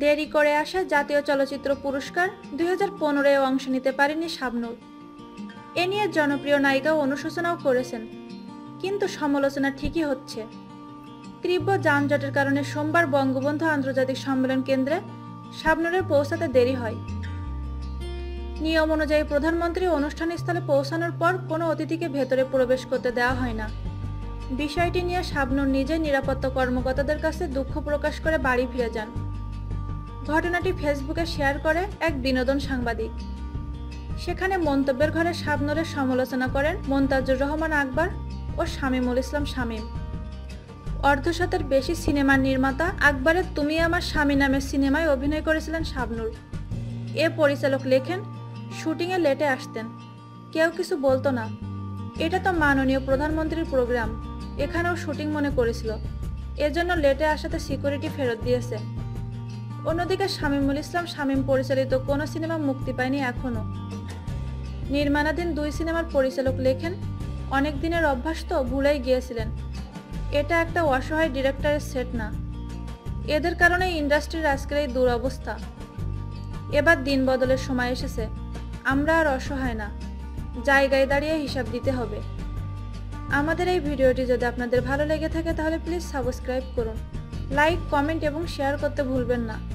দেরি করে আসা জাতীয় চলচ্চিত্র পুরস্কার দুই হাজার অংশ নিতে পারেনি শাবনূর। এ নিয়ে জনপ্রিয় নায়িকা অনুশোচনাও করেছেন, কিন্তু সমালোচনা ঠিকই হচ্ছে। তীব্র যানজটের কারণে সোমবার বঙ্গবন্ধু আন্তর্জাতিক সম্মেলন কেন্দ্রে শাবনূরের পৌঁছাতে দেরি হয়। নিয়ম অনুযায়ী প্রধানমন্ত্রী অনুষ্ঠান স্থলে পৌঁছানোর পর কোনো অতিথিকে ভেতরে প্রবেশ করতে দেওয়া হয় না। বিষয়টি নিয়ে শাবনূর নিজেই নিরাপত্তা কর্মকর্তাদের কাছে দুঃখ প্রকাশ করে বাড়ি ফিরে যান। ঘটনাটি ফেসবুকে শেয়ার করে এক বিনোদন সাংবাদিক। সেখানে মন্তব্যের ঘরে শাবনূরের সমালোচনা করেন মন্তাজুর রহমান আকবর ও শামীমুল ইসলাম শামীম। অর্ধশতের বেশি সিনেমার নির্মাতা আকবরের তুমি আমার স্বামী নামের সিনেমায় অভিনয় করেছিলেন শাবনূর। এ পরিচালক লেখেন শুটিংয়ে লেটে আসতেন। কেউ কিছু বলতো না। এটা তো মাননীয় প্রধানমন্ত্রীর প্রোগ্রাম এখানেও শুটিং মনে করেছিল। এজন্য লেটে আসাতে সিকিউরিটি ফেরত দিয়েছে। অন্যদিকে শামীমুল ইসলাম শামীম পরিচালিত কোনো সিনেমা মুক্তি পায়নি এখনও নির্মাণাধীন দুই সিনেমার পরিচালক লেখেন, অনেক দিনের অভ্যাস তো ভুলেই গিয়েছিলেন। এটা একটা অসহায় ডিরেক্টরের সেট না। এদের কারণে ইন্ডাস্ট্রির আজকের এই দুরবস্থা। এবার দিন বদলের সময় এসেছে। আমরা আর অসহায় না। জায়গায় দাঁড়িয়ে হিসাব দিতে হবে। আমাদের এই ভিডিওটি যদি আপনাদের ভালো লেগে থাকে তাহলে প্লিজ সাবস্ক্রাইব করুন। লাইক, কমেন্ট এবং শেয়ার করতে ভুলবেন না।